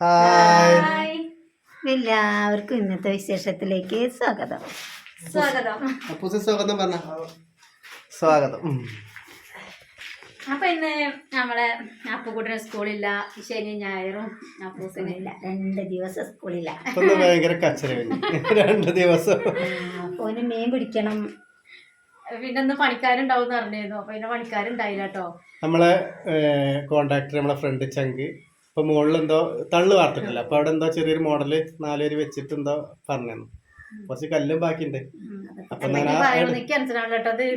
Hi. എല്ലാവർക്കും ഇന്നത്തെ വിശേഷത്തിലേക്ക് സ്വാഗതം. സ്വാഗതം. സ്വാഗതം പറഞ്ഞ. സ്വാഗതം. അപ്പൊ ഇന്ന് നമ്മളെ അപ്പുകൂട്ടിന് സ്കൂളില്ല ശനി ഞായറും അപ്പൂസിനില്ല രണ്ട് ദിവസം സ്കൂളില്ല. ഭയങ്കര രണ്ട് ദിവസം. ഓന് മീൻ പിടിക്കണം. പിന്നെ ഒന്ന് പണിക്കാരുണ്ടാവും പറഞ്ഞിരുന്നു അപ്പൊ പിന്നെ പണിക്കാരുണ്ടായില്ല കേട്ടോ. നമ്മളെ കോണ്ടാക്ടർ നമ്മളെ ഫ്രണ്ട് ചങ്ക് ഇപ്പൊ മുകളിൽ എന്തോ തള്ളു വാർത്തിട്ടില്ല. അപ്പൊ അവിടെ എന്തോ ചെറിയൊരു മോഡൽ നാലുപേര് വെച്ചിട്ട് എന്തോ പറഞ്ഞു കുറച്ച് കല്ലും ബാക്കിയുണ്ട്. അപ്പൊ ഞാൻ ആ-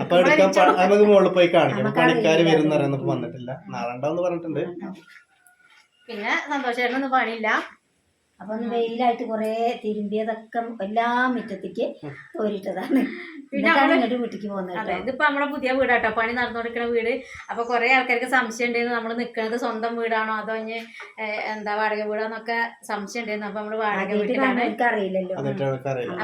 അപ്പൊ എടുക്കാൻ പ- നമുക്ക് മുകളിൽ പോയി കാണിക്കാം പണിക്കാർ പണിക്കാര് വരും പറയുന്നപ്പോ വന്നിട്ടില്ല. നാളെ ഉണ്ടാവും പറഞ്ഞിട്ടുണ്ട്. പിന്നെ സന്തോഷേട്ടനൊന്നും പണിയില്ല. അപ്പൊ ഒന്ന് വെയിലായിട്ട് കുറേ തിരുമ്പിയതൊക്കെ എല്ലാ മുറ്റത്തേക്ക് തോരിട്ടതാണ് ഇങ്ങോട്ട് വീട്ടിലേക്ക് പോകുന്നത് ഇതിപ്പോ നമ്മുടെ പുതിയ വീടാട്ടോ പണി നടന്നുകൊടുക്കുന്ന വീട്. അപ്പൊ കുറെ ആൾക്കാർക്ക് സംശയം ഉണ്ടായിരുന്നു നമ്മൾ നിൽക്കുന്നത് സ്വന്തം വീടാണോ അതോ ഇനി എന്താ വാടക വീടാന്നൊക്കെ സംശയം ഉണ്ടായിരുന്നു. അപ്പൊ നമ്മൾ വാടക വീട്ടിലാണ്. അറിയില്ലല്ലോ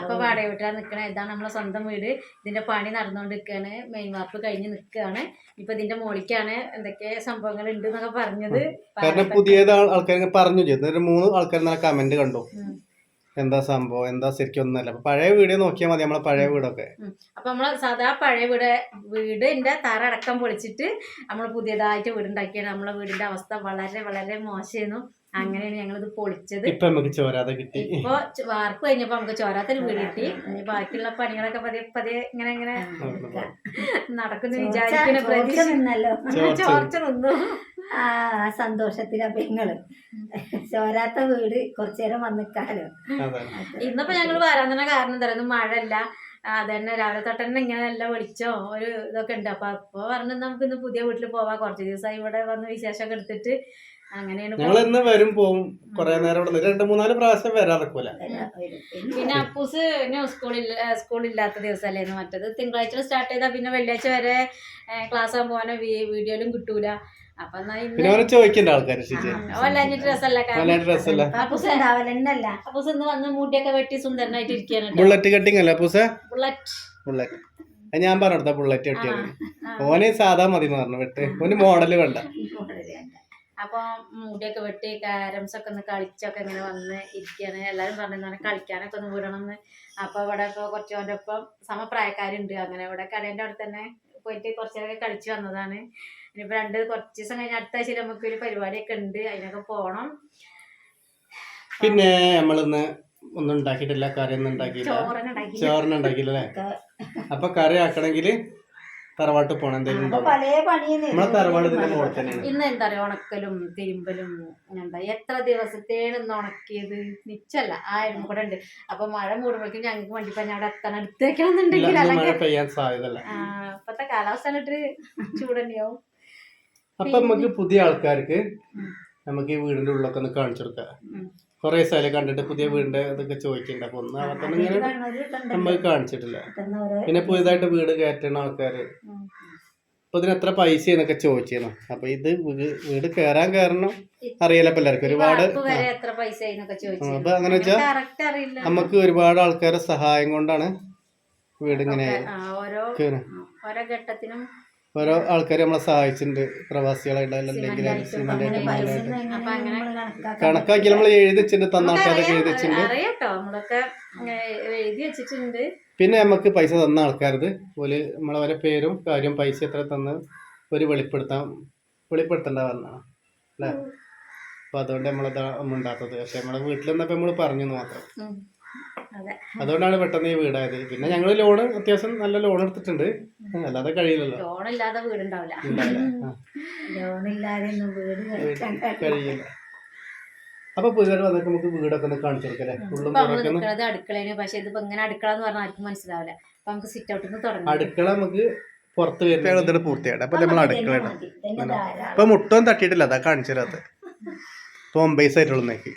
അപ്പൊ വാടക വീട്ടിലാണ് നിൽക്കണത് ഇതാണ് നമ്മളെ സ്വന്തം വീട്. ഇതിന്റെ പണി നടന്നുകൊണ്ടിരിക്കുകയാണ് മെയിൻ വാർപ്പ് കഴിഞ്ഞ് നിൽക്കുകയാണ് ഇപ്പൊ ഇതിന്റെ മോളിക്കാണ് എന്തൊക്കെ സംഭവങ്ങൾ ഉണ്ട് എന്നൊക്കെ പറഞ്ഞത്. കാരണം പുതിയത് ആൾക്കാർ പറഞ്ഞു ചെയ്തു. മൂന്ന് ആൾക്കാർ കമന്റ് കണ്ടു. എന്താ സംഭവം? എന്താ ശരിക്കും ഒന്നുമല്ല. അപ്പൊ പഴയ വീട് നോക്കിയാൽ മതി നമ്മളെ പഴയ വീടൊക്കെ. അപ്പൊ നമ്മൾ സാധാ പഴയ വീട് വീടിന്റെ തറ അടക്കം പൊളിച്ചിട്ട് നമ്മൾ പുതിയതായിട്ട് വീടുണ്ടാക്കിയാണ്. നമ്മളെ വീടിന്റെ അവസ്ഥ വളരെ വളരെ മോശമായിരുന്നു. അങ്ങനെയാണ് ഞങ്ങളിത് പൊളിച്ചത്. ഇപ്പൊ നമുക്ക് ചോരാതെ കിട്ടി. ഇപ്പൊ വാർപ്പ് കഴിഞ്ഞപ്പോ നമുക്ക് ചോരാത്തൊരു വീട് കിട്ടി. ബാക്കിയുള്ള പണികളൊക്കെ പതിയെ പതിയെ ഇങ്ങനെ ഇങ്ങനെ നടക്കുന്നു വിചാരിക്കുന്ന പ്രതീക്ഷ. ചോർച്ച നിന്നു. ആ സന്തോഷത്തിലാ പെങ്ങൾ ചോരാത്ത വീട് കുറച്ചു നേരം വന്നിക്കാലോ ഇന്നിപ്പോ ഞങ്ങൾ വരാൻ തന്നെ കാരണം എന്താ മഴയല്ല. അതന്നെ രാവിലെ തൊട്ടന്നെ ഇങ്ങനെ നല്ല വെളിച്ചോ ഒരു ഇതൊക്കെ ഉണ്ട്. അപ്പൊ അപ്പൊ പറഞ്ഞു നമുക്ക് ഇന്ന് പുതിയ വീട്ടിൽ പോവാം. കുറച്ച് ദിവസമായി ഇവിടെ വന്ന് വിശേഷമൊക്കെ എടുത്തിട്ട്. ഞങ്ങൾ ഇന്ന് വരും പോവും കൊറേ നേരം ഇവിടെ രണ്ട് മൂന്നാൽ പ്രാവശ്യം വരാൻ നിൽക്കൂല. പിന്നെ അപ്പൂസ് സ്കൂളിൽ സ്കൂളില്ലാത്ത ദിവസമല്ലായിരുന്നു മറ്റത്? തിങ്കളാഴ്ച സ്റ്റാർട്ട് ചെയ്താൽ പിന്നെ വെള്ളിയാഴ്ച വരെ ക്ലാസ് ആകാൻ പോകാനോ വീഡിയോയിലും കിട്ടൂല. അപ്പൊ എന്നാ പിന്നെ ഇന്ന് അവനെ ചോദിക്കണ്ട ആൾക്കാർ രസമല്ല അപ്പൂസ് ഇന്ന് വന്ന് മുടിയൊക്കെ വെട്ടി സുന്ദരനായിട്ട് ഇരിക്കുകയാണ് ബുള്ളറ്റ് കട്ടിങ് അല്ലേ പൂസ ബുള്ളറ്റ് ബുള്ളറ്റ് ഞാൻ പറഞ്ഞെടുത്ത ബുള്ളറ്റ് കെട്ടിയത്? ഓനെ സാധാ മതി പറഞ്ഞു വിട്ട്. ഓന് മോഡൽ വേണ്ട. അപ്പൊ മുടിയൊക്കെ വെട്ടി കാരംസ് ഒക്കെ ഒന്ന് കളിച്ചൊക്കെ ഇങ്ങനെ വന്ന് ഇരിക്കുകയാണ് എല്ലാവരും പറഞ്ഞിരുന്നാണ് കളിക്കാനൊക്കെ ഒന്ന് വിടണം എന്ന് അപ്പൊ ഇവിടെ ഇപ്പൊ കുറച്ച് അവന്റെ ഒപ്പം സമപ്രായക്കാരുണ്ട്. അങ്ങനെ ഇവിടെ കടേന്റെ അവിടെ തന്നെ പോയിട്ട് കുറച്ചേരൊക്കെ കളിച്ച് വന്നതാണ്. ഇനിയിപ്പോ രണ്ട് കുറച്ച് ദിവസം കഴിഞ്ഞ അടുത്ത ആഴ്ചയിൽ നമുക്ക് ഒരു പരിപാടിയൊക്കെ ഉണ്ട്. അതിനൊക്കെ പോണം. പിന്നെ നമ്മളിന്ന് ഒന്നും ഉണ്ടാക്കിയിട്ടില്ല. കറി ഒന്നും ഉണ്ടാക്കിയില്ല. ചോറന്നെ ഉണ്ടാക്കി ചോറിന് അല്ലേ? അപ്പൊ കറി ആക്കണമെങ്കിൽ തറവാട്ട് പോണം എന്തെങ്കിലും നമ്മളെ തറവാട് ഇതിന്റെ മുകളിൽ തന്നെയാണ് ഇന്ന് എന്താ പറയാ ഉണക്കലും തിരുമ്പലും എന്താ? എത്ര ദിവസത്തേണ് ഇന്ന് ഉണക്കിയത്? നിച്ചല്ല ആയിരം കൂടെ ഉണ്ട്. അപ്പൊ മഴ മൂടുമ്പോഴേക്കും ഞങ്ങൾക്ക് വണ്ടി പറഞ്ഞ അവിടെ എത്തണം. എന്നുണ്ടെങ്കിൽ അല്ലെങ്കിൽ പെയ്യാൻ സാധ്യതല്ല ഇപ്പത്തെ കാലാവസ്ഥ കണ്ടിട്ട് ചൂടന്നെയാവും. അപ്പൊ നമുക്ക് പുതിയ ആൾക്കാർക്ക് നമുക്ക് ഈ വീടിന്റെ ഉള്ളൊക്കെ ഒന്ന് കാണിച്ചു കൊടുക്കാം. കുറെ സ്ഥലം കണ്ടിട്ട് പുതിയ വീടിന്റെ ഇതൊക്കെ ചോദിക്കണ്ട. അപ്പൊ ഒന്ന് അവിടെ ഇങ്ങനെ നമുക്ക് കാണിച്ചിട്ടില്ല. പിന്നെ പുതിയതായിട്ട് വീട് കയറ്റണ ആൾക്കാര്. ഉം. അപ്പൊ ഇതിന് എത്ര പൈസ എന്നൊക്കെ ചോദിച്ചിരുന്നു അപ്പൊ ഇത് വീട് കയറാൻ കാരണം അറിയില്ല പിള്ളേർക്ക് എല്ലാവർക്കും. ഒരുപാട് അപ്പൊ അങ്ങനെ വെച്ചാ നമുക്ക് ഒരുപാട് ആൾക്കാരെ സഹായം കൊണ്ടാണ് വീട് ഇങ്ങനെ ഓരോ ഘട്ടത്തിനും ഓരോ ആൾക്കാർ നമ്മളെ സഹായിച്ചിട്ടുണ്ട്. പ്രവാസികളായിട്ട് അല്ലെങ്കിൽ കണക്കാക്കി നമ്മൾ എഴുതി വെച്ചിട്ടുണ്ട് തന്ന ആൾക്കാരൊക്കെ എഴുതി വെച്ചിട്ടുണ്ട്. പിന്നെ നമുക്ക് പൈസ തന്ന ആൾക്കാരത്. ഒരു നമ്മളെ വരെ പേരും കാര്യം പൈസ എത്ര തന്ന് ഒരു വെളിപ്പെടുത്താൻ വെളിപ്പെടുത്തണ്ട പറഞ്ഞാണ് അല്ലേ അപ്പൊ അതുകൊണ്ട് നമ്മളത് ഉണ്ടാത്തത്. പക്ഷെ നമ്മളെ വീട്ടിൽ നിന്നപ്പോ നമ്മൾ പറഞ്ഞു മാത്രം. അതുകൊണ്ടാണ് പെട്ടെന്ന് ഈ വീടായത്. പിന്നെ ഞങ്ങൾ ലോൺ അത്യാവശ്യം നല്ല ലോൺ എടുത്തിട്ടുണ്ട്. അല്ലാതെ കഴിയില്ലല്ലോ. ലോണില്ലാതെ വീടുണ്ടാവില്ല. ഉണ്ടാവില്ല ആ, ലോണില്ലാതെ വീട് കഴിയില്ല. അപ്പൊ പുതിയ വന്നിട്ട് നമുക്ക് വീടൊക്കെ ഒന്ന് കാണിച്ചു കൊടുക്കല്ലേ അടുക്കളേന്. പക്ഷെ ഇതിപ്പോ ഇങ്ങനെ അടുക്കള എന്ന് പറഞ്ഞാൽ ആർക്കും മനസ്സിലാവില്ല. അപ്പൊ നമുക്ക് സിറ്റ് ഔട്ടിൽ നിന്ന് തുടങ്ങാം. അടുക്കള നമുക്ക് പുറത്ത് വരുന്നത് പൂർത്തിയായിട്ട്. അപ്പൊ നമ്മൾ അടുക്കള. ഇപ്പൊ മുട്ടൊന്നും തട്ടിയിട്ടില്ല. അതാ കാണിച്ചു തരാത്ത ഇപ്പൊ ഒമ്പത് ആയിട്ടുള്ളൂ നേക്ക്.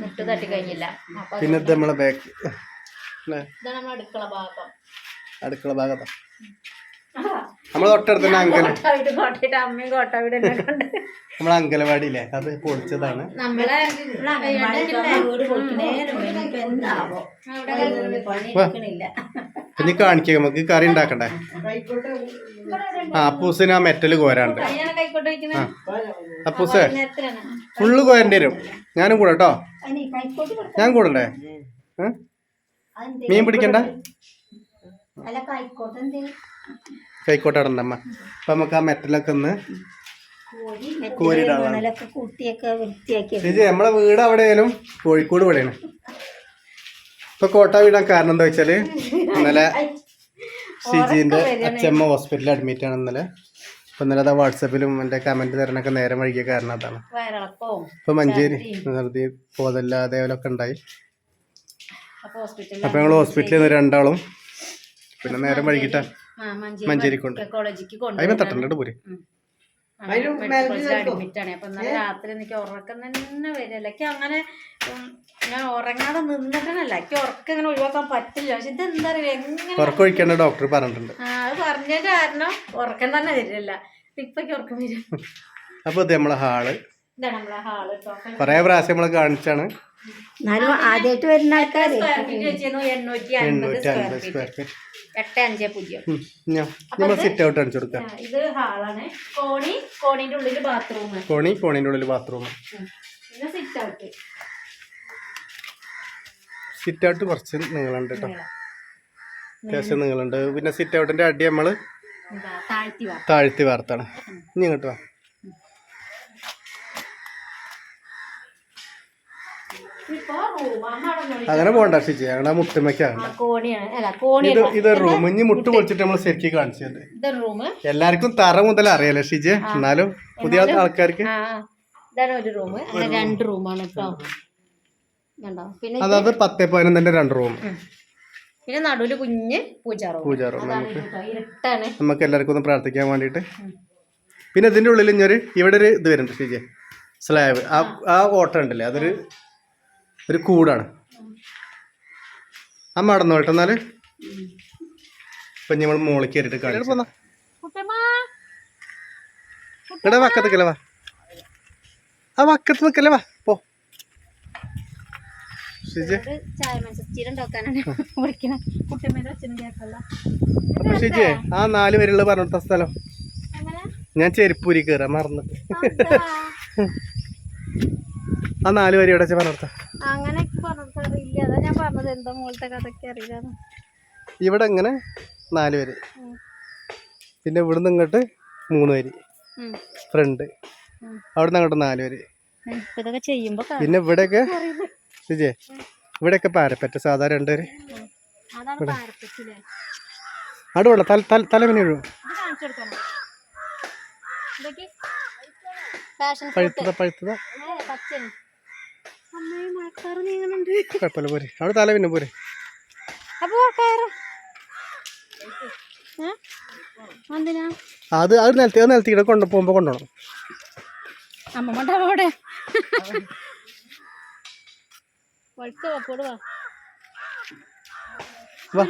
മുട്ട് തട്ടി കഴിഞ്ഞില്ല. പിന്നെ ഇത് നമ്മളെ ബാക്ക് ഇതാണ് നമ്മുടെ അടുക്കള ഭാഗം. അടുക്കള ഭാഗത്താ. നമ്മളെ തൊട്ടടുത്ത് തന്നെ അങ്കല നമ്മളെ അങ്കലവാടിയില്ലേ? അത് പൊളിച്ചതാണ്. ഇനി കാണിക്കാം നമുക്ക്. കറി ഉണ്ടാക്കണ്ടേ? ആ അപ്പൂസിന് ആ മെറ്റൽ കോരാണ്ട് അപ്പൂസേ ഫുള്ള് കോരേണ്ടി വരും. ഞാനും കൂടെ കേട്ടോ. ഞാൻ കൂടണ്ടേ? മീൻ പിടിക്കണ്ട? അല്ല കൈക്കോട്ട് എന്തേ? കൈക്കോട്ട് ഇടണ്ടമ്മ അപ്പൊ നമുക്ക് ആ മെറ്റലൊക്കെ ഒന്ന് കോരി കോരിയിടാനുള്ള. മണലൊക്കെ കൂട്ടിയൊക്കെ വൃത്തിയാക്കി ചേച്ചി നമ്മളെ വീട് അവിടെ ആയാലും കോഴിക്കോട് ഇവിടെയാണ്. ഇപ്പൊ കോട്ട വീടാൻ കാരണം എന്താ വെച്ചാൽ ഇന്നലെ ഷിജിന്റെ അച്ഛമ്മ ഹോസ്പിറ്റലിൽ അഡ്മിറ്റ് ആണ് ഇന്നലെ. അപ്പൊ ഇന്നലെ അതാ വാട്സപ്പിലും എന്റെ കമന്റ് തരാനൊക്കെ നേരം വൈകിയ കാരണം അതാണ്. ഇപ്പൊ മഞ്ചേരി നിർത്തി പോതല്ല അതേപോലൊക്കെ ഉണ്ടായി. അപ്പൊ ഞങ്ങൾ ഹോസ്പിറ്റലിൽ നിന്ന് രണ്ടാളും പിന്നെ നേരം വൈകിട്ടാ മഞ്ചേരി കൊണ്ട്. അതിന് തട്ടണ്ട പോരെ. അഡ്മിറ്റ് ആണ്. അപ്പൊ ഇന്നലെ രാത്രി എനിക്ക് ഉറക്കം തന്നെ വരില്ല. എനിക്ക് അങ്ങനെ ഞാൻ ഉറങ്ങാതെ നിന്നിട്ടല്ല എനിക്ക് ഉറക്കം ഇങ്ങനെ ഒഴിവാക്കാൻ പറ്റില്ല. പക്ഷെ ഇതെന്താ അറിയില്ല എങ്ങനെ ഡോക്ടർ പറഞ്ഞിട്ടുണ്ട്. ആ, അത് പറഞ്ഞതിന്റെ കാരണം ഉറക്കം തന്നെ വരില്ല. ഇപ്പൊക്ക് ഉറക്കം വരും. അപ്പൊ ഇത് നമ്മളെ ഹാൾ. ഇതാണ് നമ്മളെ ഹാൾ കൊറേ പ്രാവശ്യം നമ്മളെ കാണിച്ചാണ്. എന്നാലും ആദ്യമായിട്ട് വരുന്ന ആൾക്കാർ എണ്ണൂറ്റി അൻപത് സ്ക്വയർ ഫീറ്റ് എട്ട് അഞ്ച് പൂജ്യം. നമ്മൾ സിറ്റ് ഔട്ട് അടിച്ചു കൊടുക്കാം ഇത് ഹാളാണ്. കോണി കോണിന്റെ ഉള്ളിൽ ബാത്റൂം കോണി കോണിന്റെ ഉള്ളിൽ ബാത്റൂം പിന്നെ സിറ്റ് ഔട്ട് സിറ്റ് ഔട്ട് കുറച്ച് നീളുണ്ട് കേട്ടോ അത്യാവശ്യം നീളുണ്ട്. പിന്നെ സിറ്റ് ഔട്ടിന്റെ അടി വാ താഴ്ത്തി വാർത്താണ്. ഇനി ഇങ്ങോട്ട് വാ ഇപ്പൊ റൂം അമ്മ അവിടെ നോക്കി. അങ്ങനെ പോണ്ട ചേച്ചി ഞങ്ങളുടെ മുട്ടുമ്മക്കാണ്. ഇത് റൂം ഇനി മുട്ട് പൊളിച്ചിട്ട് നമ്മൾ ശരിക്കും കാണിച്ചത് എല്ലാവർക്കും തറ മുതൽ അറിയാലോ ഷിജി? എന്നാലും പുതിയ ആൾക്കാർക്ക്. ഒരു റൂം അങ്ങനെ രണ്ട് റൂമാണ് കേട്ടോ അതായത് പത്തേ പതിനൊന്നിന്റെ രണ്ട് റൂം പിന്നെ നടുവിൽ കുഞ്ഞ് പൂജാ റൂം പൂജാ റൂം അതാണ് ഇത് നമുക്ക് എല്ലാവർക്കും ഒന്ന് പ്രാർത്ഥിക്കാൻ വേണ്ടിയിട്ട്. പിന്നെ ഇതിന്റെ ഉള്ളിൽ ഇഞ്ഞൊരു ഇവിടെ ഒരു ഇത് വരുന്നുണ്ട് ഷിജി. സ്ലാബ്. ആ ആ. ഓട്ടം ഉണ്ടല്ലേ? അതൊരു ഒരു കൂടാണ്. അമ്മ അടന്നു കേട്ടോ എന്നാൽ. ഇപ്പൊ നമ്മൾ മോളിൽ കയറിയിട്ട് കാണിച്ചു ഇവിടെ വക്കത്ത് നിൽക്കല്ലേ വാ ആ വക്കത്ത് നിൽക്കല്ലേ വാ പോ. അപ്പൊ ഷിജി ആ നാല് പേരുള്ള പറഞ്ഞിട്ട സ്ഥലം. ഞാൻ ചെരുപ്പൂരി കേറാ മറന്നിട്ട്. ആ നാല് വരി ഇവിടെ പറഞ്ഞിടത്ത അങ്ങനെ അതാ ഞാൻ പറഞ്ഞത്. എന്താ മോളത്തെ കഥയൊക്കെ അറിയില്ല ഇവിടെ ഇങ്ങനെ നാല് വരി. പിന്നെ ഇവിടുന്ന് ഇങ്ങോട്ട് മൂന്ന് വരി. ഫ്രണ്ട്. അവിടുന്ന് അങ്ങോട്ട് നാല് ക- പിന്നെ ഇവിടെയൊക്കെ ഷിജി ഇവിടെയൊക്കെ പാരപ്പറ്റ സാധാരണ അതാണ് പാരപ്പറ്റില്ലേ? അവിടെ തല തല തലമിനി പഴുത്തത പഴുത്തത. അമ്മേ മഴക്കാറ് നീങ്ങുന്നുണ്ട് കുഴപ്പമില്ല പോരെ. അവിടെ തല പിന്നെ പോരെ. അപ്പൊ കയറ. എന്തിനാ അത് നിലത്തി കൊണ്ട് കൊണ്ടുപോകണം വാക്കോട് വാ വാ.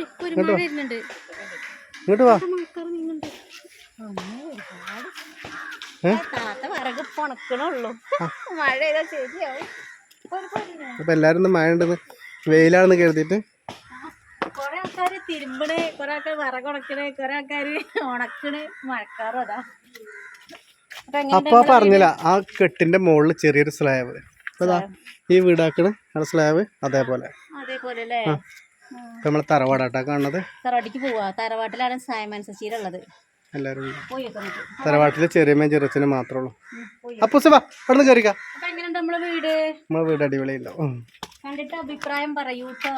ഇങ്ങോട്ട് വാ. മഴക്കാറ് നീങ്ങുന്നുണ്ട് അമ്മേ ഒരുപാട് ഏ? താത്ത വിറക് പൊണക്കണുള്ളൂ മഴ ചെയ്താൽ ശരിയാവും ഒരു പണിയില്ല. അപ്പം എല്ലാരും ഒന്ന് മഴ ഉണ്ടെന്ന് വെയിലാണെന്ന് കരുതിട്ട് കൊറേ ആൾക്കാര് തിരുമ്പണ് കൊറേ ആൾക്കാർ വിറക് ഉണക്കണ് കൊറേ ആൾക്കാര് ഉണക്കണ് മഴക്കാറും അതാ. അപ്പൊ പറഞ്ഞില്ല ആ കെട്ടിന്റെ മുകളിൽ ചെറിയൊരു സ്ലാബ്. അതാ ഈ വീടാക്കണ് സ്ലാബ് അതേപോലെ. നമ്മളെ തറവാടാട്ടാ കാണുന്നത്. തറവാട്ടിക്ക് പോവാ. തറവാട്ടിലാണ് സൈമൻ സച്ചീരുള്ളത് എല്ലാവരും തറവാട്ടിലെ ചെറിയമ്മയും ചെറുച്ചനും മാത്രമേ ഉള്ളൂ. ഉം, പോയി. അപ്പൊ വാ അവിടെ കയറിക്ക നമ്മളെ വീട്? അടിപൊളി വീട് അടിപൊളിയില്ല? ഉം. കണ്ടിട്ട് അഭിപ്രായം പറയൂട്ടോ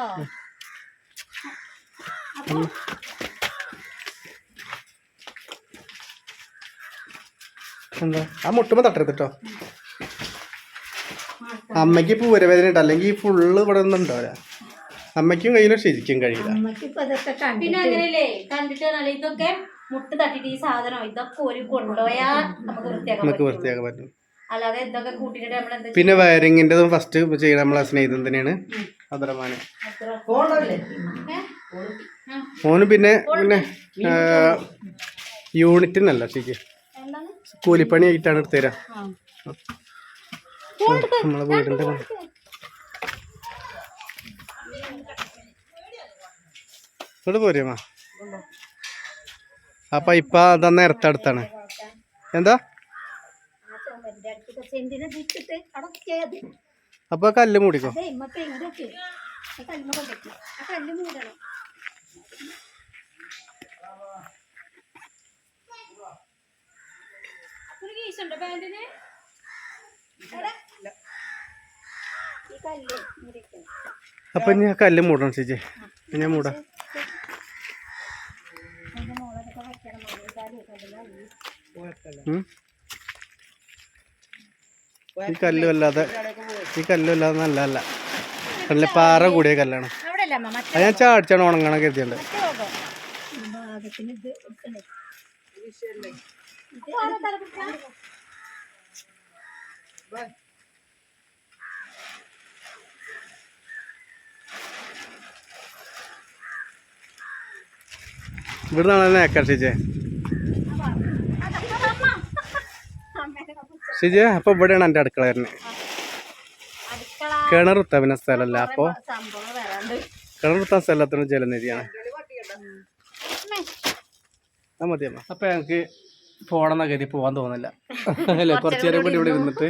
എന്താ? ആ മുട്ടുമ്പോ തട്ടരുത് കേട്ടോ അമ്മയ്ക്ക് പൂരവേദന ഉണ്ട്. അല്ലെങ്കിൽ ഈ ഫുള്ള് ഇവിടെ ഒന്നും ഉണ്ടാവില്ല അമ്മയ്ക്കും കഴിയില്ല ശരിക്കും കഴിയില്ല. പിന്നെ അങ്ങനെയല്ലേ? കണ്ടിട്ട് നല്ല ഇതൊക്കെ മുട്ട് തട്ടിട്ട് ഈ സാധനം ഇതൊക്കെ ഒരു കൊണ്ടുപോയാ നമുക്ക് വൃത്തിയാക്കാൻ നമുക്ക് പറ്റും വൃത്തിയാക്കാൻ പറ്റും. അല്ലാതെ ഇതൊക്കെ കൂട്ടിയിട്ട് നമ്മൾ എന്താ പിന്നെ വയറിങ്ങിന്റെതും ഫസ്റ്റ് ചെയ്യണം നമ്മളെ സ്നേഹിതം തന്നെയാണ്. അതരമാന് ഓന് പിന്നെ പിന്നെ യൂണിറ്റിനല്ല ശരിക്കും. എന്താണ്? കൂലിപ്പണി ആയിട്ടാണ് എടുത്തു തരാം. നമ്മളെ വീടിന്റെ പണി. ഇങ്ങോട്ട് പോരുമാ ആ ഇപ്പൊ അതാ നേരത്തടുത്താണ് എന്താ? ആ ചുമരിന്റെ അടുത്ത് സെന്റിനെ തിരിച്ചിട്ട് അവിടെ ചെയ്ത് അപ്പൊ കല്ല് മൂടിക്കോ അപ്പൊ ഇനി കല്ല് മൂടണം ചേച്ചി. ഞാൻ മൂടാം. ഈ കല്ല് വല്ലാതെ ഈ കല്ല് വല്ലാതെ നല്ലതല്ല. നല്ല പാറ കൂടിയ കല്ലാണ്. അല്ല അത് ഞാൻ ചാടിച്ചാണ് ഉണങ്ങണം കരുതിയുണ്ട് ഭാഗത്തിന് ഇത് എടുക്കണേ ഷിജെ അപ്പൊ ഇവിടെയാണ് എന്റെ അടുക്കള വരുന്നത്. അടുക്കള കിണറുത്ത പിന്നെ സ്ഥലമല്ല അപ്പൊ കിണറുത്താൻ വരാണ്ട് കിണറുത്ത സ്ഥലത്തിന് ജലനിധിയാണ്. ആ മതി അമ്മ. അപ്പൊ ഞങ്ങക്ക് പോണെന്ന കരുതി പോവാൻ തോന്നില്ല അല്ലേ കുറച്ചു നേരം കൂടി ഇവിടെ ഇരുന്നിട്ട്.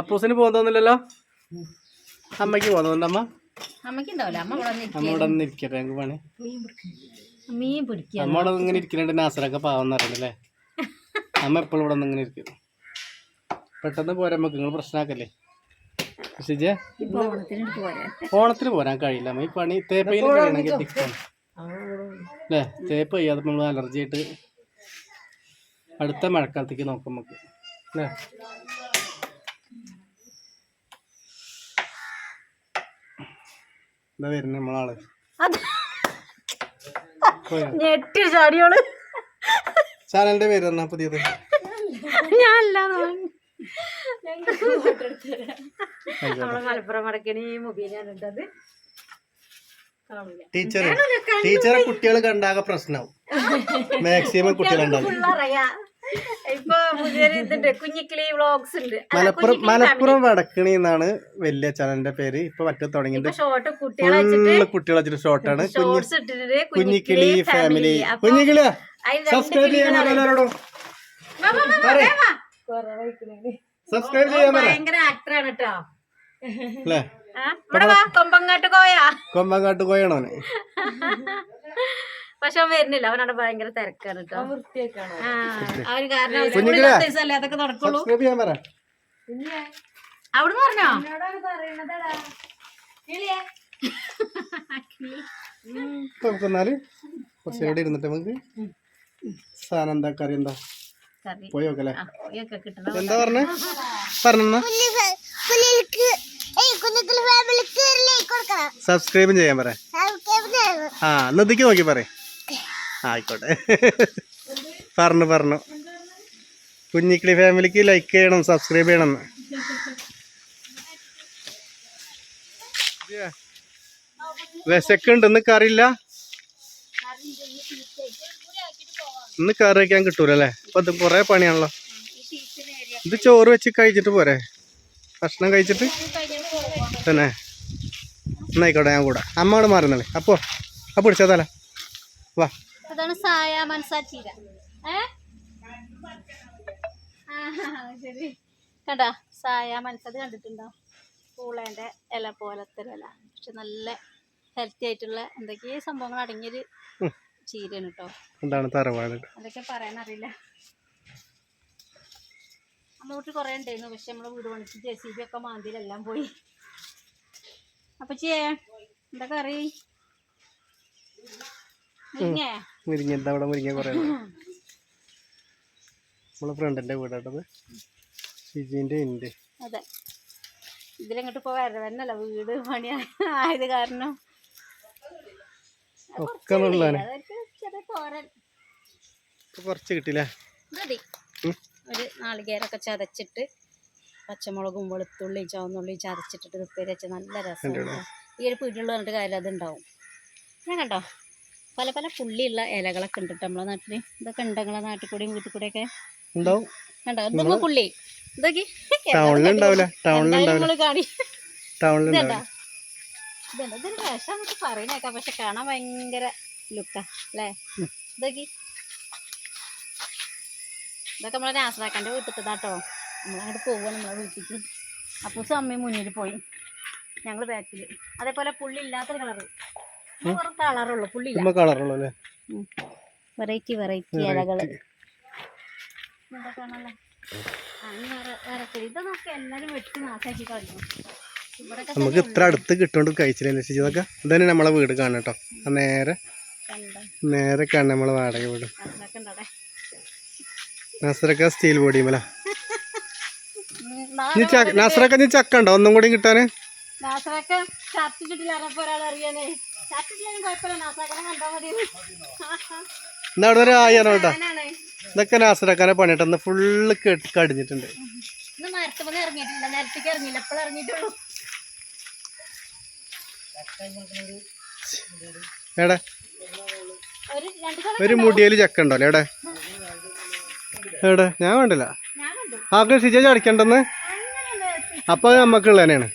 അപ്പൂസിന് പോകാൻ തോന്നില്ലല്ലോ അമ്മയ്ക്ക് പോകാൻ തോന്നുന്നുണ്ട് അമ്മ? ഇവിടെ ഇരിക്കട്ടെ ഞങ്ങൾക്ക് പണി. അമ്മ ഇവിടെ ഇങ്ങനെ ഇരിക്കുന്നുണ്ട് നാസറൊക്കെ പാവം അറിയണ്ടല്ലേ അമ്മ എപ്പോഴും ഇവിടെ നിന്ന് ഇങ്ങനെ ഇരിക്കും പെട്ടെന്ന് പോരാ നമുക്ക് നിങ്ങൾ പ്രശ്നമാക്കല്ലേ ഓണത്തിന് പോരാൻ കഴിയില്ല. ഈ പണി തേപ്പയിൽ കഴിയണമെങ്കിൽ ടിക്കാണ് അല്ലേ? തേപ്പ് ചെയ്യാതെ നമ്മൾ അലർജി ആയിട്ട് അടുത്ത മഴക്കാലത്തേക്ക് നോക്കാം നമുക്ക്. അല്ലേ? എന്താ വരുന്നത് നമ്മളാൾ? ചാനലിന്റെ പേര് എന്നാ പുതിയത്? ഞാൻ അല്ലാതെ നമ്മളെ മലപ്പുറം മടക്കണി ഈ മുബീനാണ് ഇട്ടത്. കാണില്ല ടീച്ചർ ടീച്ചറെ കുട്ടികൾ കണ്ടാകെ പ്രശ്നം മാക്സിമം കുട്ടികൾ അറിയാ. ഇപ്പൊ പുതിയൊരു ഇതുണ്ട് കുഞ്ഞിക്കിളി വ്ളോഗ്സ് ഉണ്ട്. മലപ്പുറം മലപ്പുറം വടക്കണി എന്നാണ് വലിയ ചാനലിന്റെ പേര്. ഇപ്പൊ മറ്റേ തുടങ്ങി ഷോർട്ട് കുട്ടികളെ വെച്ചിട്ട് കുട്ടികളെ വെച്ചിട്ട് ഷോർട്ടാണ് കുഞ്ഞിക്കിളി ഫാമിലി കുഞ്ഞിക്കിളിയാ സബ്സ്ക്രൈബ് ചെയ്യാൻ എല്ലാവരോടും സബ്സ്ക്രൈബ് ചെയ്യാൻ ഭയങ്കര ആക്ടറാണ് കേട്ടോ അല്ലേ ആ, ഇവിടെ വാ കൊമ്പങ്ങാട്ട് കോയാണോ പക്ഷെ അവൻ വരുന്നില്ല അവനവിടെ ഭയങ്കര തിരക്കാണ് കേട്ടോ ആ, അവന് കാരണം അതൊക്കെ നടക്കുള്ളൂ. അവിടുന്ന് പറഞ്ഞോ? നമുക്ക് എന്നാൽ കുറച്ച് ഇവിടെ ഇരുന്നിട്ട് നമുക്ക്? സാധനം എന്താ കറി എന്താ? കറി. കിട്ടണം എന്താ പറഞ്ഞേ? പറഞ്ഞ സബ്സ്ക്രൈബും ചെയ്യാൻ പറ. ആ നദിക്ക് നോക്കി പറ. ആയിക്കോട്ടെ. പറഞ്ഞു പറഞ്ഞു. കുഞ്ഞിക്കിളി ഫാമിലിക്ക് ലൈക്ക് ചെയ്യണം സബ്സ്ക്രൈബ് ചെയ്യണം വിശക്കുണ്ടെന്ന് കറിയില്ല. ഇന്ന് കറി വയ്ക്കാൻ കിട്ടൂല അല്ലേ അപ്പൊ ഇത് കൊറേ പണിയാണല്ലോ. ഇത് ചോറ് വെച്ച് കഴിച്ചിട്ട് പോരെ? ഭക്ഷണം കഴിച്ചിട്ട്? തന്നെ. എന്നായിക്കോട്ടെ ഞാൻ കൂടെ. അമ്മയോട് മാറുന്നല്ലേ അപ്പോ ആ പിടിച്ചതല്ല വാ. അതാണ് സായ മനസ്സാച്ചീര ശരി. കണ്ടാ? സായ മനസ്സത് കണ്ടിട്ടുണ്ടോ? പൂളേന്റെ ഇല പോലത്തെ ഇല. പക്ഷെ നല്ല ഹെൽത്തി ആയിട്ടുള്ള എന്തൊക്കെയോ സംഭവങ്ങൾ അടങ്ങിയൊരു. ചീരയാണ് കേട്ടോ എന്താണ് തറവാട്? അതൊക്കെ പറയാനറിയില്ല നമ്മുടെ വീട്ടിൽ കുറേ ഉണ്ടായിരുന്നു പക്ഷെ നമ്മളെ വീട് പണിക്ക് ജെ സി ബി ഒക്കെ മാന്തിയിലെല്ലാം പോയി. അപ്പച്ചിയേ എന്താ കറി? മുരിങ്ങേ? മുരിങ്ങ എന്താ അവിടെ മുരിങ്ങ കുറേ? നമ്മളെ ഫ്രണ്ടിന്റെ വീടാട്ടത് ഷിജിന്റെ ഇണ്ട് അതെ. ഇതിലങ്ങോട്ട് ഇപ്പൊ വരവന്നല്ല വീട് പണി ആയത് കാരണം. ഒക്കെ തോരൻ. കുറച്ച് കിട്ടില്ലേ മതി. ഒരു നാളികേരൊക്കെ ചതച്ചിട്ട് പച്ചമുളകും വെളുത്തുള്ളിയും ചുവന്നുള്ളിയും ചതച്ചിട്ടിട്ട് ഉപ്പേരി വെച്ചാൽ നല്ല രസമാണ് ഈ ഒരു പിടിയുള്ള പറഞ്ഞിട്ട് കാര്യം അതുണ്ടാവും. ഞാൻ കണ്ടോ? പല പല പുള്ളിയുള്ള ഇലകളൊക്കെ ഉണ്ട് കേട്ടോ നമ്മളെ നാട്ടിൽ ഇതൊക്കെ ഉണ്ട് നിങ്ങളെ നാട്ടിൽ കൂടെയും വീട്ടിൽ കൂടെയൊക്കെ? ഉണ്ടാവും. കണ്ടോ? ഇതൊക്കെ പുള്ളി. ഇതൊക്കെ നിങ്ങൾ കാണി. ഇതുണ്ടോ ഇതൊരു നമുക്ക് പറയുന്നേക്കാം. പക്ഷെ കാണാൻ ഭയങ്കര ലുക്ക അല്ലേ ഇതൊക്കെ ഇതൊക്കെ നമ്മളെ നാസറാക്കാന്റെ വീട്ടിലത്തതാട്ടോ നമ്മളങ്ങോട്ട് പോവുക നമ്മളെ വീട്ടിലേക്ക് അപ്പൂസ് അമ്മയും മുന്നിൽ പോയി ഞങ്ങൾ ബാക്കിൽ അതേപോലെ പുള്ളി ഇല്ലാത്തൊരു കളറ് കളറുള്ളൂ പുള്ളി കളറുള്ളൂ അല്ലേ വെറൈറ്റി വെറൈറ്റി ഇലകൾ ഇതൊക്കെ എല്ലാരും വെട്ടി നാശാക്കി കളഞ്ഞു ഇവിടൊക്കെ നമുക്ക് ഇത്ര അടുത്ത് കിട്ടുകൊണ്ട് കഴിച്ചില്ല ഇതൊക്കെ ഇതന്നെ നമ്മളെ വീട് കാണാം കേട്ടോ. ആ നേരെ കണ്ടോ നമ്മളെ വാടക വീട്. സ്റ്റീൽ ചക്ക നസറക്ക നീ ചക്ക ഉണ്ടോ? ഒന്നും കൂടി കിട്ടാന്? എന്നാ അവിടെ ഒരു ആയിരം കേട്ടോ ഇതൊക്കെ നാസറക്കാനെ പണിയിട്ട് ഇന്ന് ഫുള്ള് കടിഞ്ഞിട്ടുണ്ട്. ഇന്ന് ഒരു മുടിയിൽ ചക്ക ഉണ്ടല്ലോ എടേ എവിടെ? ഞാൻ കണ്ടില്ല. ഞാൻ കണ്ടു. ആക്കെ സിജ അടിക്കണ്ടെന്ന്? അപ്പൊ നമുക്കുള്ള തന്നെയാണ്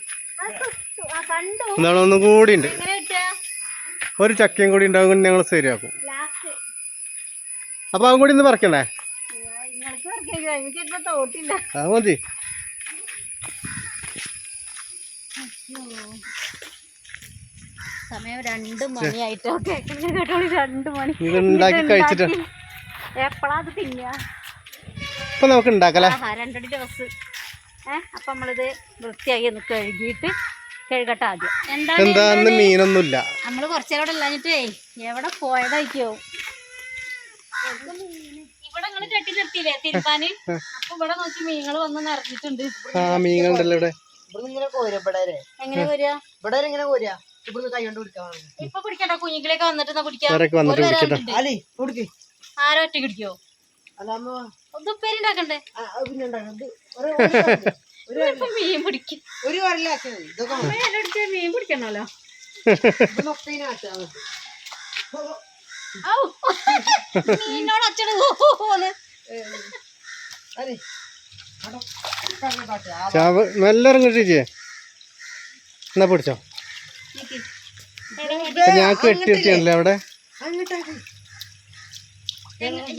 എന്താണ് ഒന്നും കൂടി ഉണ്ട് ഒരു ചക്കയും കൂടി ഉണ്ടാകും ഞങ്ങൾ ശരിയാക്കും. അപ്പൊ അവൻ കൂടി ഇന്ന് പറിക്കണ്ടേ? അത് മതി. സമയം രണ്ട് മണിയായിട്ടോ? രണ്ട് മണി. ഇത് ഉണ്ടാക്കി കഴിച്ചിട്ട്. എപ്പോഴാ അത് തിന്നുക ഇപ്പൊ നമുക്ക് ഉണ്ടാക്കല്ലേ രണ്ടടി ദിവസം. ഏഹ് അപ്പൊ നമ്മളിത് വൃത്തിയായി ഒന്ന് കഴുകിയിട്ട് കഴുകട്ടെ ആദ്യം. എന്താണ് എന്താ ഇന്ന് മീനൊന്നുമില്ല. നമ്മൾ കുറച്ചേരോടെ ഇല്ലാഞ്ഞിട്ടേ എവിടെ പോയതായിരിക്കോ? ഇവിടെ ഇങ്ങൾ കെട്ടി നിർത്തിയില്ലേ തിരുപ്പാന് അപ്പൊ ഇവിടെ നോക്കി മീനുകൾ വന്ന് നിറഞ്ഞിട്ടുണ്ട്. ആ മീനുണ്ടല്ലോ ഇവിടെ. ഇങ്ങനെ കോരുക ഇവിടെ വരെ. എങ്ങനെ വരിക ഇവിടുന്ന് കൈ കൊണ്ട് പിടിക്കാൻ ഇപ്പൊ പിടിക്കണ്ട കുഞ്ഞിക്കിലേക്ക് വന്നിട്ട് പിടിക്കാം. ആരോ ഒറ്റ പിടിക്കോ ഒന്ന് മീൻ പിടിക്കും. ഒരു അമ്മ മീൻ പിടിക്കണല്ലോ. മീനോട് അച്ഛന് പോന്ന് എന്നാ പിടിച്ചോ? ഞാൻ കെട്ടിയിട്ടില്ലേ അവിടെ?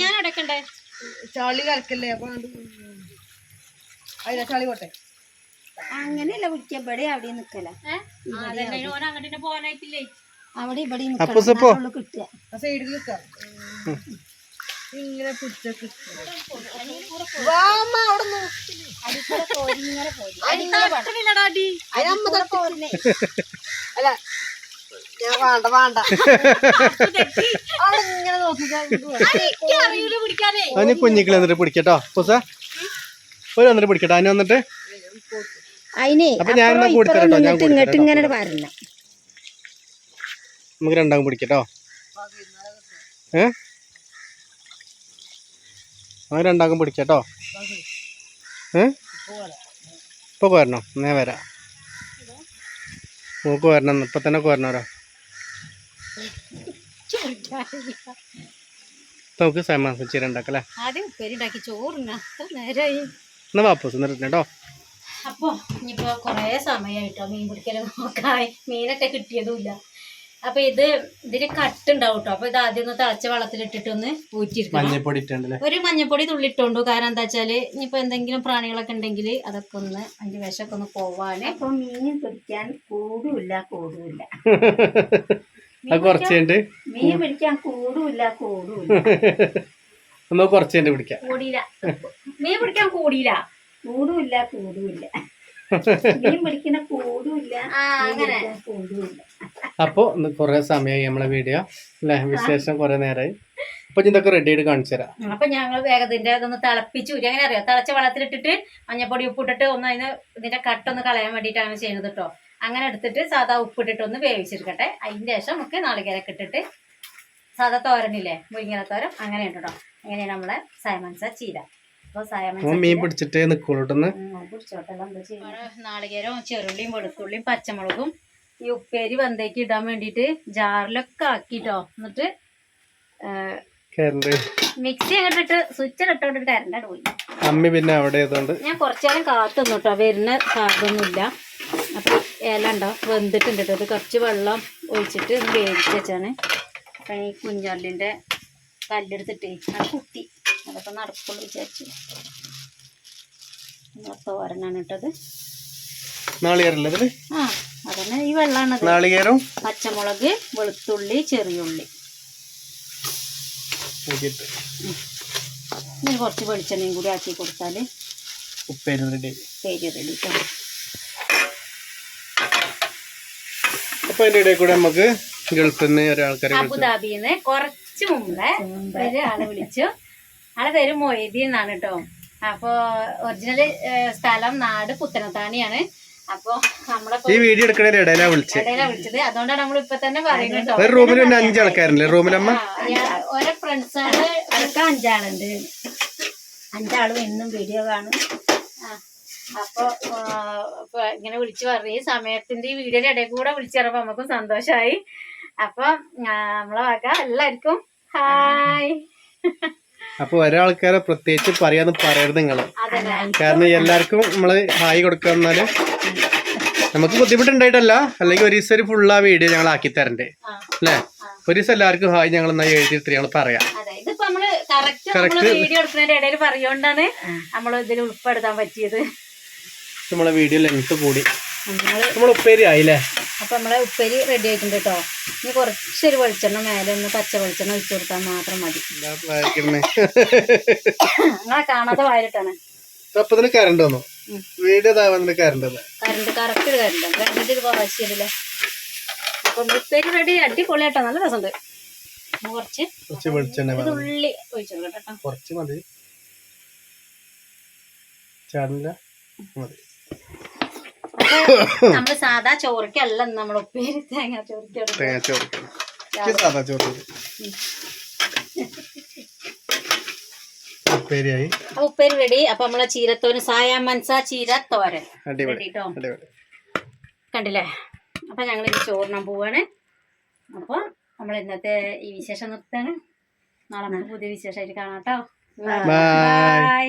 ഞാൻ അടക്കണ്ടേ ചളി കലക്കല്ലേ അപ്പൊ ചളി പോട്ടെ. അങ്ങനെയല്ല ഇവിടെ അവിടെ നിക്കല. അവിടെ ഇവിടെ കിട്ടുക. ഇങ്ങനെ പിടിച്ചൊക്കെ അല്ല ഞാൻ വേണ്ട വേണ്ട. ഇങ്ങനെ നോക്കിക്കാൻ അതിന് കുഞ്ഞിക്കിളി എന്നിട്ട് പിടിക്കട്ടോ. പൂസ. ഒരു വന്നിട്ട് പിടിക്കട്ടോ. അതിന് വന്നിട്ട്? അതിനെ അപ്പൊ ഞാൻ ഞാൻ ഇങ്ങോട്ട് ഇങ്ങനെ വരണം. നമുക്ക് രണ്ടാകും പിടിക്കട്ടോ. ഏ? അത് രണ്ടാക്കും പിടിക്കട്ടോ. ഏ? ഇപ്പൊ കോരണം ഞാൻ വരാം. മൂക്ക് വരണം ഇപ്പൊ തന്നെ കോരണോരോ നമുക്ക് സമാസം ചീര ഉണ്ടാക്കല്ലേ എന്നാ വാപ്പസ് എന്നിട്ട് കേട്ടോ. അപ്പൊ ഇനിയിപ്പോ കൊറേ സമയമായിട്ടോ മീൻ പിടിക്കലും നോക്കായി മീനൊക്കെ കിട്ടിയതുമില്ല അപ്പൊ ഇത് ഇതിന് കട്ടുണ്ടാവും കേട്ടോ അപ്പൊ ഇത് ആദ്യം ഒന്ന് തിളച്ച വെള്ളത്തിലിട്ടിട്ട് ഒന്ന് ഊറ്റിയിരിക്കണം ഒരു മഞ്ഞപ്പൊടി തുള്ളിട്ടോണ്ടു കാരണം എന്താ വെച്ചാൽ ഇനിയിപ്പോ എന്തെങ്കിലും പ്രാണികളൊക്കെ ഉണ്ടെങ്കിൽ അതൊക്കെ ഒന്ന് അതിന്റെ വിഷമൊക്കെ ഒന്ന് പോവാന്. അപ്പൊ മീൻ പിടിക്കാൻ കൂടുമില്ല കൂടുമില്ല. അത് കുറച്ചുണ്ട്. മീൻ പിടിക്കാൻ കൂടുമില്ല കൂടുമില്ല. ഒന്ന് കുറച്ചുണ്ട് പിടിക്കാം. കൂടിയില്ല. മീൻ പിടിക്കാൻ കൂടിയില്ല. കൂടുമില്ല കൂടുമില്ല. മീൻ കുറെ സമയമായി നമ്മളെ വീഡിയോ അല്ലേ? വിശേഷം കുറെ നേരമായി അപ്പൊ ഇതൊക്കെ റെഡി ആയിട്ട് കാണിച്ചു തരാം. അപ്പൊ ഞങ്ങൾ വേഗത്തിന്റെ അതൊന്ന് തിളപ്പിച്ചു അങ്ങനെ അറിയാം? തിളച്ച വെള്ളത്തിലിട്ടിട്ട് മഞ്ഞപ്പൊടി ഉപ്പിട്ടിട്ട് ഒന്ന് അതിന് ഇതിന്റെ കട്ടൊന്ന് കളയാൻ വേണ്ടിട്ടാണ് ചെയ്യുന്നത് കേട്ടോ അങ്ങനെ എടുത്തിട്ട് സാധാ ഉപ്പിട്ടിട്ട് ഒന്ന് വേവിച്ചെടുക്കട്ടെ. അതിന്റെ ശേഷം നമുക്ക് നാളികേരൊക്കെ ഇട്ടിട്ട് സാധാ തോരനില്ലേ? മുരിങ്ങല തോരൻ അങ്ങനെ ഉണ്ട് കേട്ടോ അങ്ങനെയാണ് നമ്മളെ സയമൻസ ചീര? അപ്പൊ മീൻ പിടിച്ചിട്ടേ നിൽക്കുള്ളൂട്ടെന്ന് നാളികേരവും ചെറുള്ളിയും വെളുത്തുള്ളിയും പച്ചമുളകും ഈ ഉപ്പേരി വന്തേക്ക് ഇടാൻ വേണ്ടിയിട്ട് ജാറിലൊക്കെ ആക്കിട്ടോ. എന്നിട്ട് മിക്സി അങ്ങോട്ടിട്ട് സ്വിച്ച് ഇട്ടോണ്ടിട്ട് കരണ്ടാണ് പോയി. അമ്മി പിന്നെ അവിടെ ഞാൻ കുറച്ചേരം കാത്തു വരുന്ന കാർഡൊന്നുമില്ല അപ്പൊ ഇല ഉണ്ടോ? വെന്തിട്ടുണ്ട് കേട്ടോ. കുറച്ച് വെള്ളം ഒഴിച്ചിട്ട് വേവിച്ച് വെച്ചാണ്. അപ്പം ഈ കുഞ്ഞുള്ളിന്റെ കല്ലെടുത്തിട്ടേ അത് കുത്തി. അതൊക്കെ നടക്കുള്ളൂ വിചാരിച്ചു. തോരനാണ് ഇട്ടത്. നാളികേരല്ലേ ആ അതന്നെ ഈ വെള്ളമാണ് നാളികേരം പച്ചമുളക് വെളുത്തുള്ളി ചെറിയുള്ളി. ഇനി കുറച്ച് വെളിച്ചെണ്ണയും കൂടി ആക്കി കൊടുത്താൽ ഉപ്പേരി റെഡി. റെഡി കേട്ടോ അപ്പൊ അതിന്റെ ഇടയിൽ കൂടെ നമുക്ക് ഗൾഫിൽ നിന്ന് ഒരാൾക്കാരെ വിളിച്ചു അബുദാബിന്ന് കുറച്ച് മുമ്പേ. ഒരാളെ വിളിച്ചു. ആളെ പേര് മൊയ്തി എന്നാണ് കേട്ടോ അപ്പോ ഒറിജിനൽ സ്ഥലം നാട് പുത്തനത്താണിയാണ്. അപ്പൊ നമ്മളെ ഈ വീഡിയോ എടുക്കണ ഇടയിലാ വിളിച്ചത് ഇടയിലാ വിളിച്ചത്. അതുകൊണ്ടാണ് നമ്മൾ ഇപ്പൊ തന്നെ പറയുന്നത് ഒരു റൂമിൽ തന്നെ അഞ്ച് ആൾക്കാരല്ലേ റൂമിലമ്മ ഓരോ ഫ്രണ്ട്സാണ്. അവർക്ക് അഞ്ചാളുണ്ട്. അഞ്ചാളും എന്നും വീഡിയോ കാണും. അപ്പൊ ഇങ്ങനെ വിളിച്ചു പറഞ്ഞു ഈ സമയത്തിന്റെ ഈ വീഡിയോയുടെ ഇടയിൽ കൂടെ വിളിച്ചു പറഞ്ഞപ്പോ നമുക്കും സന്തോഷമായി അപ്പൊ നമ്മളെ വാക്ക എല്ലാവർക്കും ഹായ്. അപ്പൊ ഒരാൾക്കാരെ പ്രത്യേകിച്ച് പറയാന്ന് പറയരുത് നിങ്ങൾ കാരണം എല്ലാവർക്കും നമ്മൾ ഹായ് കൊടുക്കാന്നാൽ നമുക്ക് ബുദ്ധിമുട്ടുണ്ടായിട്ടല്ല. അല്ലെങ്കിൽ ഒരു ദിവസം ഒരു ഫുള്ള് ആ വീഡിയോ ഞങ്ങൾ ആക്കി തരണ്ടേ. അല്ലെ? ഒരു ദിവസം എല്ലാവർക്കും ഹായ് ഞങ്ങൾ എന്നാ എഴുതിയിട്ട് ഞങ്ങൾ പറയാം. കറക്റ്റ് വീഡിയോ എടുക്കുന്നതിന്റെ ഇടയിൽ പറയുകൊണ്ടാണ് നമ്മൾ ഇതിൽ ഉൾപ്പെടുത്താൻ പറ്റിയത്. നമ്മളെ വീഡിയോ ലെങ്ത് കൂടി. നമ്മൾ ഉപ്പേരി ആയില്ലേ? അപ്പൊ നമ്മളെ ഉപ്പേരി റെഡി ആയിട്ടുണ്ട് കേട്ടോ ഇനി കുറച്ചൊരു വെളിച്ചെണ്ണ മേലെ ഒന്ന് പച്ച വെളിച്ചെണ്ണ ഒഴിച്ചു കൊടുത്താൽ മാത്രം മതി. നിങ്ങളെ കാണാതെ വായിട്ടാണ് അപ്പൊ ഇതിന് കറണ്ട് വന്നു. വീഡിയോ ഇതാവുന്നതിന് കറണ്ട് വന്നു. കറണ്ട് കറക്റ്റ് കറണ്ട് കറണ്ടിന്റെ ഇത് കുറച്ചില്ലേ അപ്പൊ ഉപ്പേരി റെഡി അടിപൊളിയാട്ടോ നല്ല രസമുണ്ട്. കുറച്ച് കുറച്ച് വെളിച്ചെണ്ണ. ഉള്ളി ഒഴിച്ചു കൊടുക്കട്ടോ കുറച്ച് മതി. ചാടില്ല. മതി. നമ്മൾ സാധാ ചോറിക്കല്ല നമ്മൾ ഉപ്പേരി തേങ്ങ ചോറിക്ക് തേങ്ങ ചോറ് ഇത് സാധാ ചോറ്. ഉപ്പേരിയായി. ഉപ്പേരി റെഡി അപ്പൊ നമ്മളെ ചീരത്തോരൻ സായാ മൻസ ചീര തോരൻ. അടിപൊളി റെഡി കേട്ടോ അടിപൊളി. കണ്ടില്ലേ? അപ്പൊ ഞങ്ങൾ ഇത് ചോറിനാൻ പോവാണ്. അപ്പൊ നമ്മൾ ഇന്നത്തെ ഈ വിശേഷം നിർത്തുകയാണ്. നാളെ നമുക്ക് പുതിയ വിശേഷമായിട്ട് കാണാം കേട്ടോ. ബൈ